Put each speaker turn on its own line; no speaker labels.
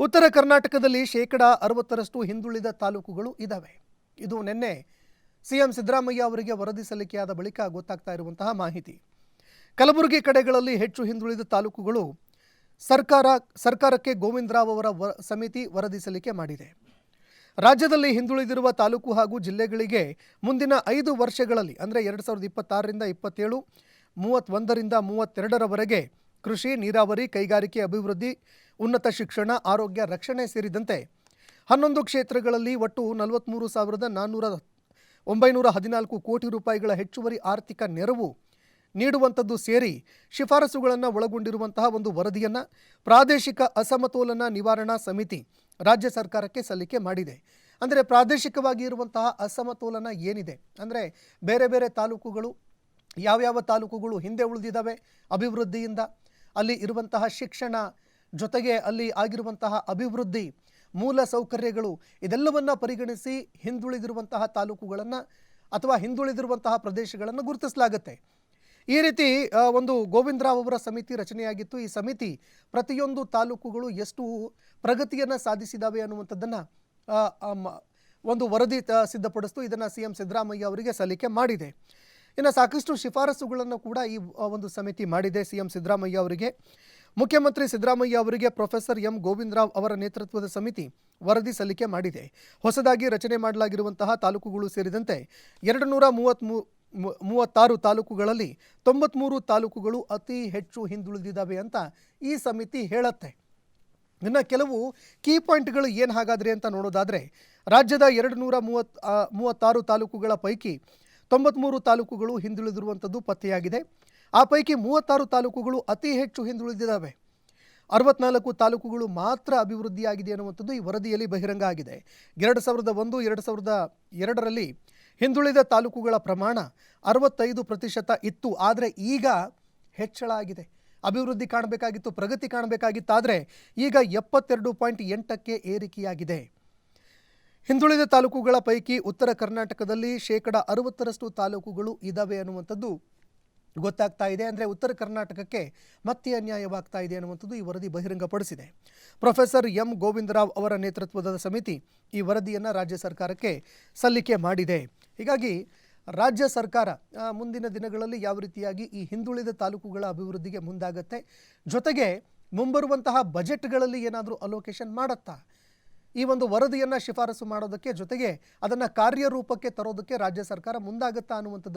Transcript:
ಉತ್ತರ ಕರ್ನಾಟಕದಲ್ಲಿ ಶೇಕಡ ಅರವತ್ತರಷ್ಟು ಹಿಂದುಳಿದ ತಾಲೂಕುಗಳು ಇದ್ದಾವೆ ಇದು ನಿನ್ನೆ ಸಿಎಂ ಸಿದ್ದರಾಮಯ್ಯ ಅವರಿಗೆ ವರದಿ ಸಲ್ಲಿಕೆಯಾದ ಬಳಿಕ ಗೊತ್ತಾಗ್ತಾ ಇರುವಂತಹ ಮಾಹಿತಿ. ಕಲಬುರಗಿ ಕಡೆಗಳಲ್ಲಿ ಹೆಚ್ಚು ಹಿಂದುಳಿದ ತಾಲೂಕುಗಳು ಸರ್ಕಾರ, ಸರ್ಕಾರಕ್ಕೆ ಗೋವಿಂದರಾವ್ ಅವರ ವ, ಸಮಿತಿ ವರದಿ ಸಲ್ಲಿಕೆ ಮಾಡಿದೆ. ರಾಜ್ಯದಲ್ಲಿ ಹಿಂದುಳಿದಿರುವ ತಾಲೂಕು ಹಾಗೂ ಜಿಲ್ಲೆಗಳಿಗೆ ಮುಂದಿನ ಐದು ವರ್ಷಗಳಲ್ಲಿ, ಅಂದರೆ ಎರಡು ಸಾವಿರದ ಇಪ್ಪತ್ತಾರರಿಂದ ಇಪ್ಪತ್ತೇಳು, ಮೂವತ್ತೊಂದರಿಂದ ಮೂವತ್ತೆರಡರವರೆಗೆ ಕೃಷಿ, ನೀರಾವರಿ, ಕೈಗಾರಿಕೆ ಅಭಿವೃದ್ಧಿ, ಉನ್ನತ ಶಿಕ್ಷಣ, ಆರೋಗ್ಯ, ರಕ್ಷಣೆ ಸೇರಿದಂತೆ ಹನ್ನೊಂದು ಕ್ಷೇತ್ರಗಳಲ್ಲಿ ಒಟ್ಟು ನಲವತ್ತ್ಮೂರು ಸಾವಿರದ ನಾನ್ನೂರ ಒಂಬೈನೂರ ಹದಿನಾಲ್ಕು ಕೋಟಿ ರೂಪಾಯಿಗಳ ಹೆಚ್ಚುವರಿ ಆರ್ಥಿಕ ನೆರವು ನೀಡುವಂಥದ್ದು ಸೇರಿ ಶಿಫಾರಸುಗಳನ್ನು ಒಳಗೊಂಡಿರುವಂತಹ ಒಂದು ವರದಿಯನ್ನು ಪ್ರಾದೇಶಿಕ ಅಸಮತೋಲನ ನಿವಾರಣಾ ಸಮಿತಿ ರಾಜ್ಯ ಸರ್ಕಾರಕ್ಕೆ ಸಲ್ಲಿಕೆ ಮಾಡಿದೆ. ಅಂದರೆ ಪ್ರಾದೇಶಿಕವಾಗಿ ಇರುವಂತಹ ಅಸಮತೋಲನ ಏನಿದೆ? ಅಂದರೆ ಬೇರೆ ಬೇರೆ ತಾಲೂಕುಗಳು, ಯಾವ್ಯಾವ ತಾಲೂಕುಗಳು ಹಿಂದೆ ಉಳಿದಿದ್ದಾವೆ ಅಭಿವೃದ್ಧಿಯಿಂದ? ಅಲ್ಲಿ ಇರುವಂತಹ ಶಿಕ್ಷಣ ಜೊತೆಗೆ ಅಲ್ಲಿ ಆಗಿರುವಂತಹ ಅಭಿವೃದ್ಧಿ, ಮೂಲ ಸೌಕರ್ಯಗಳು ಇದೆಲ್ಲವನ್ನು ಪರಿಗಣಿಸಿ ಹಿಂದುಳಿದಿರುವಂತಹ ತಾಲೂಕುಗಳನ್ನು ಅಥವಾ ಹಿಂದುಳಿದಿರುವಂತಹ ಪ್ರದೇಶಗಳನ್ನು ಗುರುತಿಸಲಾಗುತ್ತೆ. ಈ ರೀತಿ ಒಂದು ಗೋವಿಂದರಾವ್ ಅವರ ಸಮಿತಿ ರಚನೆಯಾಗಿತ್ತು. ಈ ಸಮಿತಿ ಪ್ರತಿಯೊಂದು ತಾಲೂಕುಗಳು ಎಷ್ಟು ಪ್ರಗತಿಯನ್ನು ಸಾಧಿಸಿದಾವೆ ಅನ್ನುವಂಥದ್ದನ್ನು ಒಂದು ವರದಿ ಸಿದ್ಧಪಡಿಸ್ತು. ಇದನ್ನು ಸಿ ಎಂ ಸಿದ್ದರಾಮಯ್ಯ ಅವರಿಗೆ ಸಲ್ಲಿಕೆ ಮಾಡಿದೆ. ಇನ್ನು ಸಾಕಷ್ಟು ಶಿಫಾರಸುಗಳನ್ನು ಕೂಡ ಈ ಒಂದು ಸಮಿತಿ ಮಾಡಿದೆ ಸಿ ಎಂ ಸಿದ್ದರಾಮಯ್ಯ ಅವರಿಗೆ. ಮುಖ್ಯಮಂತ್ರಿ ಸಿದ್ದರಾಮಯ್ಯ ಅವರಿಗೆ ಪ್ರೊಫೆಸರ್ ಎಂ ಗೋವಿಂದರಾವ್ ಅವರ ನೇತೃತ್ವದ ಸಮಿತಿ ವರದಿ ಸಲ್ಲಿಕೆ ಮಾಡಿದೆ. ಹೊಸದಾಗಿ ರಚನೆ ಮಾಡಲಾಗಿರುವಂತಹ ತಾಲೂಕುಗಳು ಸೇರಿದಂತೆ ಎರಡು ನೂರ ಮೂವತ್ತ್ಮೂ ಮೂವತ್ತಾರು ತಾಲೂಕುಗಳಲ್ಲಿ ತೊಂಬತ್ತ್ಮೂರು ತಾಲೂಕುಗಳು ಅತಿ ಹೆಚ್ಚು ಹಿಂದುಳಿದಿದ್ದಾವೆ ಅಂತ ಈ ಸಮಿತಿ ಹೇಳುತ್ತೆ. ಇನ್ನು ಕೆಲವು ಕೀ ಪಾಯಿಂಟ್ಗಳು ಏನು ಹಾಗಾದರೆ ಅಂತ ನೋಡೋದಾದರೆ, ರಾಜ್ಯದ ಎರಡು ನೂರ ಮೂವತ್ ಮೂವತ್ತಾರು ತಾಲೂಕುಗಳ ಪೈಕಿ ತೊಂಬತ್ತ್ಮೂರು ತಾಲೂಕುಗಳು ಹಿಂದುಳಿದಿರುವಂಥದ್ದು ಪತ್ತೆಯಾಗಿದೆ. ಆ ಪೈಕಿ ಮೂವತ್ತಾರು ತಾಲೂಕುಗಳು ಅತಿ ಹೆಚ್ಚು ಹಿಂದುಳಿದಿದ್ದಾವೆ. ಅರವತ್ನಾಲ್ಕು ತಾಲೂಕುಗಳು ಮಾತ್ರ ಅಭಿವೃದ್ಧಿಯಾಗಿದೆ ಅನ್ನುವಂಥದ್ದು ಈ ವರದಿಯಲ್ಲಿ ಬಹಿರಂಗ ಆಗಿದೆ. ಎರಡು ಸಾವಿರದ ಒಂದು, ಎರಡು ಸಾವಿರದ ಎರಡರಲ್ಲಿ ಹಿಂದುಳಿದ ತಾಲೂಕುಗಳ ಪ್ರಮಾಣ ಅರವತ್ತೈದು ಪ್ರತಿಶತ ಇತ್ತು. ಆದರೆ ಈಗ ಹೆಚ್ಚಳ ಆಗಿದೆ. ಅಭಿವೃದ್ಧಿ ಕಾಣಬೇಕಾಗಿತ್ತು, ಪ್ರಗತಿ ಕಾಣಬೇಕಾಗಿತ್ತಾದರೆ ಈಗ ಎಪ್ಪತ್ತೆರಡು ಪಾಯಿಂಟ್ ಎಂಟಕ್ಕೆ ಏರಿಕೆಯಾಗಿದೆ. ಹಿಂದುಳಿದ ತಾಲೂಕುಗಳ ಪೈಕಿ ಉತ್ತರ ಕರ್ನಾಟಕದಲ್ಲಿ ಶೇಕಡ ಅರವತ್ತರಷ್ಟು ತಾಲೂಕುಗಳು ಇದ್ದಾವೆ ಅನ್ನುವಂಥದ್ದು ಗೊತ್ತಾಗ್ತಾ ಇದೆ. ಅಂದರೆ ಉತ್ತರ ಕರ್ನಾಟಕಕ್ಕೆ ಮತ್ತೆ ಅನ್ಯಾಯವಾಗ್ತಾ ಇದೆ ಅನ್ನುವಂಥದ್ದು ಈ ವರದಿ ಬಹಿರಂಗಪಡಿಸಿದೆ. ಪ್ರೊಫೆಸರ್ ಎಂ ಗೋವಿಂದರಾವ್ ಅವರ ನೇತೃತ್ವದ ಸಮಿತಿ ಈ ವರದಿಯನ್ನು ರಾಜ್ಯ ಸರ್ಕಾರಕ್ಕೆ ಸಲ್ಲಿಕೆ ಮಾಡಿದೆ. ಹೀಗಾಗಿ ರಾಜ್ಯ ಸರ್ಕಾರ ಮುಂದಿನ ದಿನಗಳಲ್ಲಿ ಯಾವ ರೀತಿಯಾಗಿ ಈ ಹಿಂದುಳಿದ ತಾಲೂಕುಗಳ ಅಭಿವೃದ್ಧಿಗೆ ಮುಂದಾಗತ್ತೆ, ಜೊತೆಗೆ ಮುಂಬರುವಂತಹ ಬಜೆಟ್ಗಳಲ್ಲಿ ಏನಾದರೂ ಅಲೋಕೇಶನ್ ಮಾಡುತ್ತಾ? ಈ ಒಂದು ವರದಿಯನ್ನು ಶಿಫಾರಸು ಮಾಡೋದಕ್ಕೆ ಜೊತೆಗೆ ಅದನ್ನು ಕಾರ್ಯರೂಪಕ್ಕೆ ತರೋದಕ್ಕೆ ರಾಜ್ಯ ಸರ್ಕಾರ ಮುಂದಾಗುತ್ತಾ ಅನ್ನುವಂಥದ್ದನ್ನು